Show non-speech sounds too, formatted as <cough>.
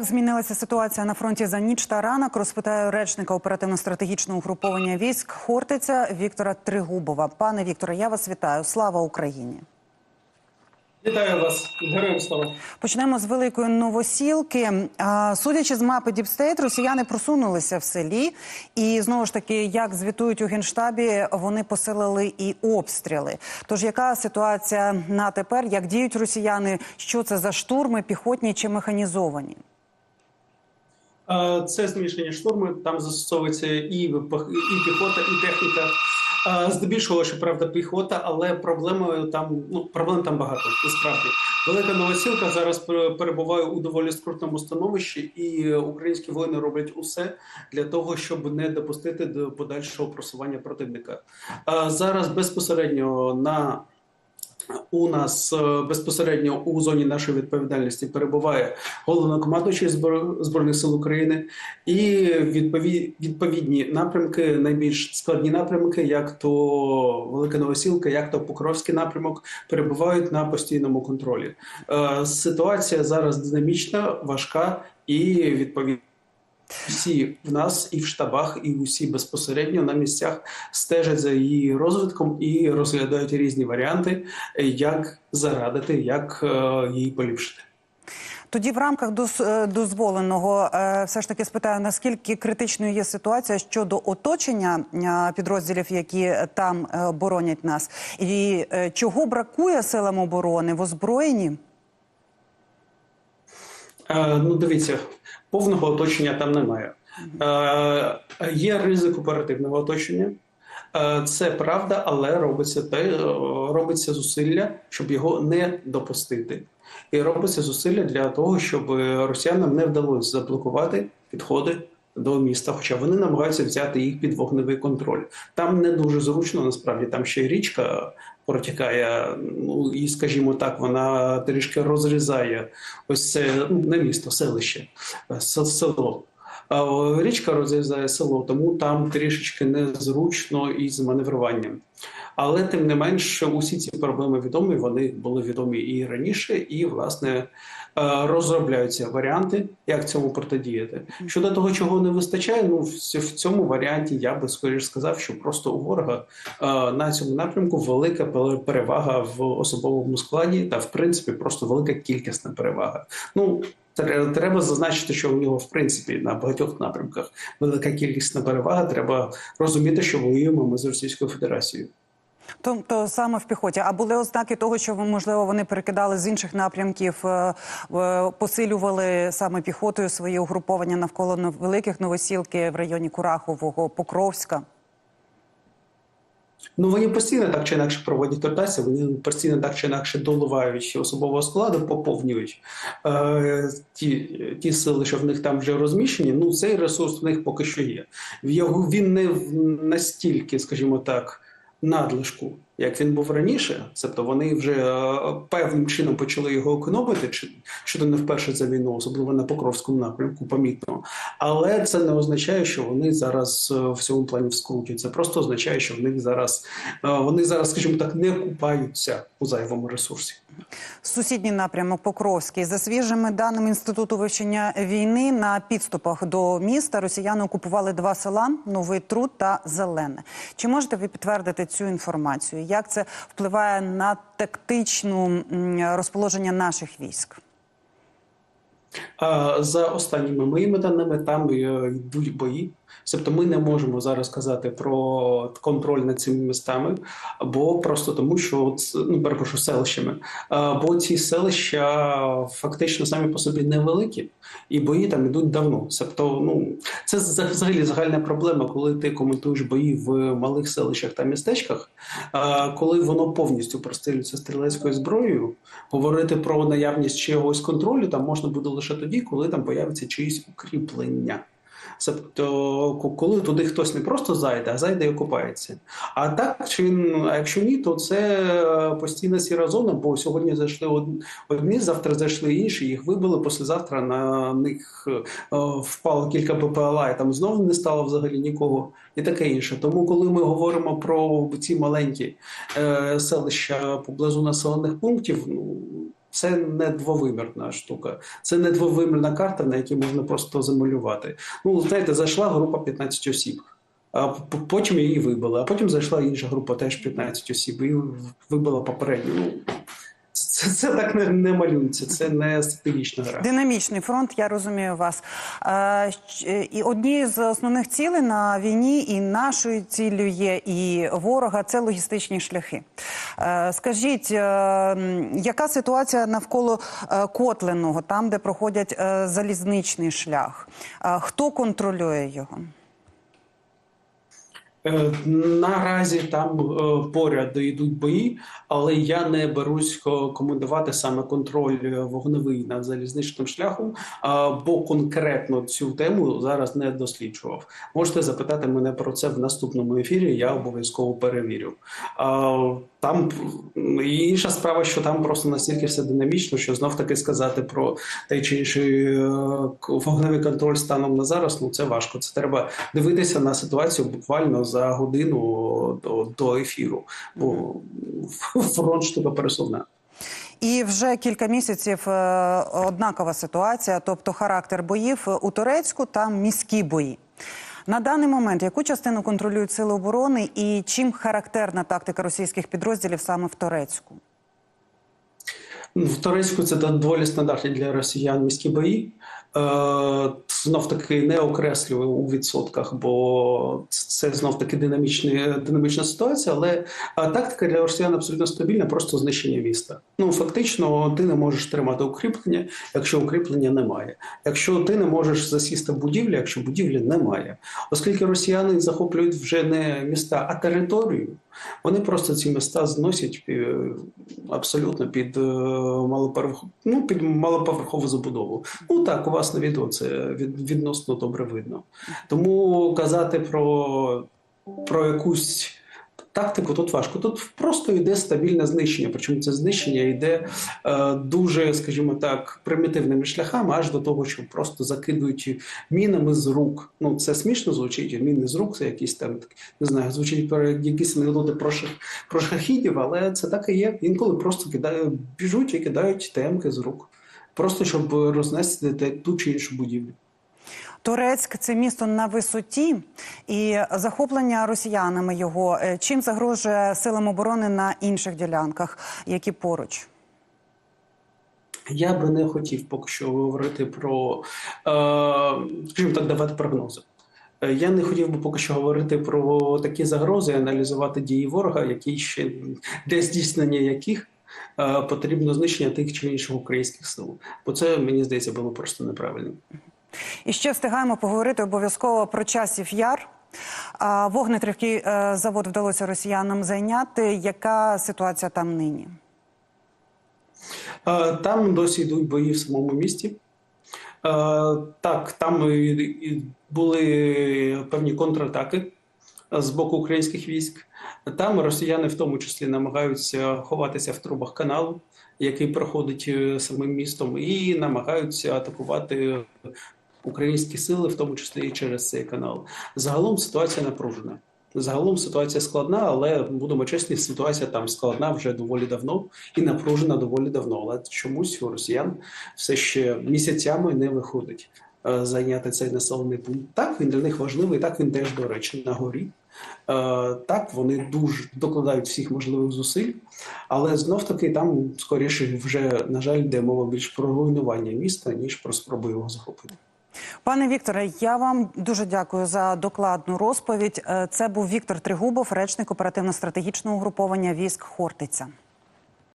Змінилася ситуація на фронті за ніч та ранок. Розпитаю речника оперативно-стратегічного угруповання військ Хортиця Віктора Тригубова. Пане Вікторе, я вас вітаю. Слава Україні! Вітаю вас, героям слава. Почнемо з великої новосілки. Судячи з мапи Діпстейт, росіяни просунулися в селі, і знову ж таки, як звітують у генштабі, вони посилили і обстріли. Тож яка ситуація на тепер? Як діють росіяни? Що це за штурми, піхотні чи механізовані? Е, Це змішані штурми. Там застосовується і і піхота, і техніка. Е, Здебільшого, що правда, піхота, але проблемою там ну проблем там багато. Насправді велика новосілка зараз перебуває у доволі скрутному становищі, і українські воїни роблять усе для того, щоб не допустити до подальшого просування противника. Е, Зараз безпосередньо на у нас е, безпосередньо у зоні нашої відповідальності перебуває головнокомандуючий збройних сил України і відпові- відповідні напрямки, найбільш складні напрямки, як то Велика Новосілка, як то Покровський напрямок, перебувають на постійному контролі. Е, Ситуація зараз динамічна, важка і відповідно. Всі в нас і в штабах, і усі безпосередньо на місцях стежать за її розвитком і розглядають різні варіанти, як зарадити, як е, її поліпшити. Тоді в рамках е, дозволеного е, все ж таки спитаю, наскільки критичною є ситуація щодо оточення підрозділів, які там боронять нас, і чого бракує силам оборони в озброєнні? Ну, дивіться, повного оточення там немає. Е, є ризик оперативного оточення. Е, Це правда, але робиться те, е, робиться зусилля, щоб його не допустити. І робиться зусилля для того, щоб росіянам не вдалося заблокувати підходи до міста, хоча вони намагаються взяти їх під вогневий контроль. Там не дуже зручно, насправді там ще й річка протікає, ну і, скажімо так, вона трішки розрізає ось це ну, не місто, селище, село. О, річка розрізає село, тому там трішечки незручно із маневруванням. Але тим не менш, усі ці проблеми відомі. Вони були відомі і раніше, і власне е, розробляються варіанти, як цьому протидіяти. Щодо того, чого не вистачає, ну в цьому варіанті я би скоріш сказав, що просто у ворога е, на цьому напрямку велика перевага в особовому складі, та в принципі просто велика кількісна перевага. Ну треба зазначити, що у нього в принципі на багатьох напрямках велика кількісна перевага. Треба розуміти, що воюємо ми з Російською Федерацією. Тобто саме в піхоті. А були ознаки того, що можливо вони перекидали з інших напрямків, е, посилювали саме піхотою свої угруповання навколо великих новосілки в районі Курахового, Покровська. Ну вони постійно так чи інакше проводять ротацію, вони постійно так чи інакше доливають особового складу, поповнюють е, ті, ті сили, що в них там вже розміщені. Ну цей ресурс в них поки що є. В його він не настільки, скажімо так, надлишку, як він був раніше. Тобто вони вже е, певним чином почали його економити, чи, то не вперше за війну, особливо на Покровському напрямку, помітно. Але це не означає, що вони зараз е, в цьому плані в скруті. Це просто означає, що в них зараз е, вони зараз, скажімо так, не купаються у зайвому ресурсі. Сусідній напрямок Покровський. За свіжими даними інституту вивчення війни на підступах до міста росіяни окупували два села: Новий Труд та Зелене. Чи можете ви підтвердити цю інформацію? Як це впливає на тактичну розположення наших військ? За останніми моїми даними, там е, йдуть бої. Тобто ми не можемо зараз казати про контроль над цими містами, бо просто тому, що ну перепрошую селищами. Бо ці селища фактично самі по собі невеликі, і бої там йдуть давно. Тобто, ну це взагалі загальна проблема, коли ти коментуєш бої в малих селищах та містечках. Коли воно повністю прострілюється стрілецькою зброєю, говорити про наявність чогось контролю там можна буде лише тоді, коли там появиться чиїсь укріплення. Тобто, коли туди хтось не просто зайде, а зайде і окупається. А так, чи а якщо ні, то це е, постійна сіра зона, бо сьогодні зайшли одні, завтра зайшли інші, їх вибили, послезавтра на них е, впало кілька БПЛА, і там знову не стало взагалі нікого і таке інше. Тому, коли ми говоримо про ці маленькі е, селища поблизу населених пунктів, ну це не двовимірна штука, це не двовимірна карта, на якій можна просто замалювати. Ну, знаєте, зайшла група 15 осіб. А потім її вибили, а потім зайшла інша група, теж 15 осіб, і вибила попередню. Це, це так не, не малюється, це не стратегічна гра. Динамічний фронт, я розумію вас. Е, І однією з основних цілей на війні, і нашою ціллю є, і ворога це логістичні шляхи. Е, Скажіть, е, яка ситуація навколо е, Котленого, там, де проходять е, залізничний шлях? Е, Хто контролює його? Е, Наразі там е, поряд йдуть бої, але я не берусь ко- коментувати саме контроль е, вогневий над залізничним шляхом, бо конкретно цю тему зараз не досліджував. Можете запитати мене про це в наступному ефірі. Я обов'язково перевірю. Там інша справа, що там просто настільки все динамічно, що знов таки сказати про той чи інший вогневий контроль станом на зараз. Ну це важко. Це треба дивитися на ситуацію буквально за годину до, до ефіру. Бо <laughs> фронт штука пересувна. І вже кілька місяців е, однакова ситуація, тобто характер боїв у Турецьку та міські бої. На даний момент яку частину контролюють сили оборони і чим характерна тактика російських підрозділів саме в Турецьку? Ну, В Турецьку це доволі стандартні для росіян міські бої. Е, знов таки не окреслюю у відсотках, бо це знов таки динамічна, динамічна ситуація. Але е, тактика для росіян абсолютно стабільна, просто знищення міста. Ну фактично, ти не можеш тримати укріплення, якщо укріплення немає. Якщо ти не можеш засісти в будівлі, якщо будівлі немає, оскільки росіяни захоплюють вже не міста, а територію. Вони просто ці міста зносять е, абсолютно під е, малоповерхову, ну, під малоповерхову забудову. Ну так, у вас на відео це відносно добре видно. Тому казати про, про якусь тактику тут важко. Тут просто йде стабільне знищення. Причому це знищення йде е, дуже, скажімо так, примітивними шляхами, аж до того, що просто закидують мінами з рук. Ну це смішно звучить. Міни з рук це якісь там не знаю, звучить про якісь анекдоти про, шах, про шахідів, але це так і є. Інколи просто кидають, біжуть і кидають темки з рук, просто щоб рознести ту чи іншу будівлю. Турецьк це місто на висоті, і захоплення росіянами його е, чим загрожує силам оборони на інших ділянках, які поруч. Я би не хотів поки що говорити про, е, скажімо так, давати прогнози. Е, Я не хотів би поки що говорити про такі загрози, аналізувати дії ворога, які ще для здійснення яких потрібно знищення тих чи інших українських сил. Бо це мені здається було просто неправильно. І ще встигаємо поговорити обов'язково про часів яр. Вогнетривкий е, завод вдалося росіянам зайняти. Яка ситуація там нині? Е, Там досі йдуть бої в самому місті. Е, Так, там були певні контратаки з боку українських військ. Там росіяни в тому числі намагаються ховатися в трубах каналу, який проходить самим містом, і намагаються атакувати українські сили, в тому числі і через цей канал. Загалом ситуація напружена. Загалом ситуація складна, але будемо чесні, ситуація там складна вже доволі давно і напружена доволі давно. Але чомусь у росіян все ще місяцями не виходить е, зайняти цей населений пункт. Так він для них важливий, так він теж, до речі, на горі. Е, Так, вони дуже докладають всіх можливих зусиль, але знов таки там скоріше вже, на жаль, йде мова більш про руйнування міста, ніж про спробу його захопити. Пане Вікторе, я вам дуже дякую за докладну розповідь. Е, Це був Віктор Тригубов, речник оперативно-стратегічного угруповання військ Хортиця.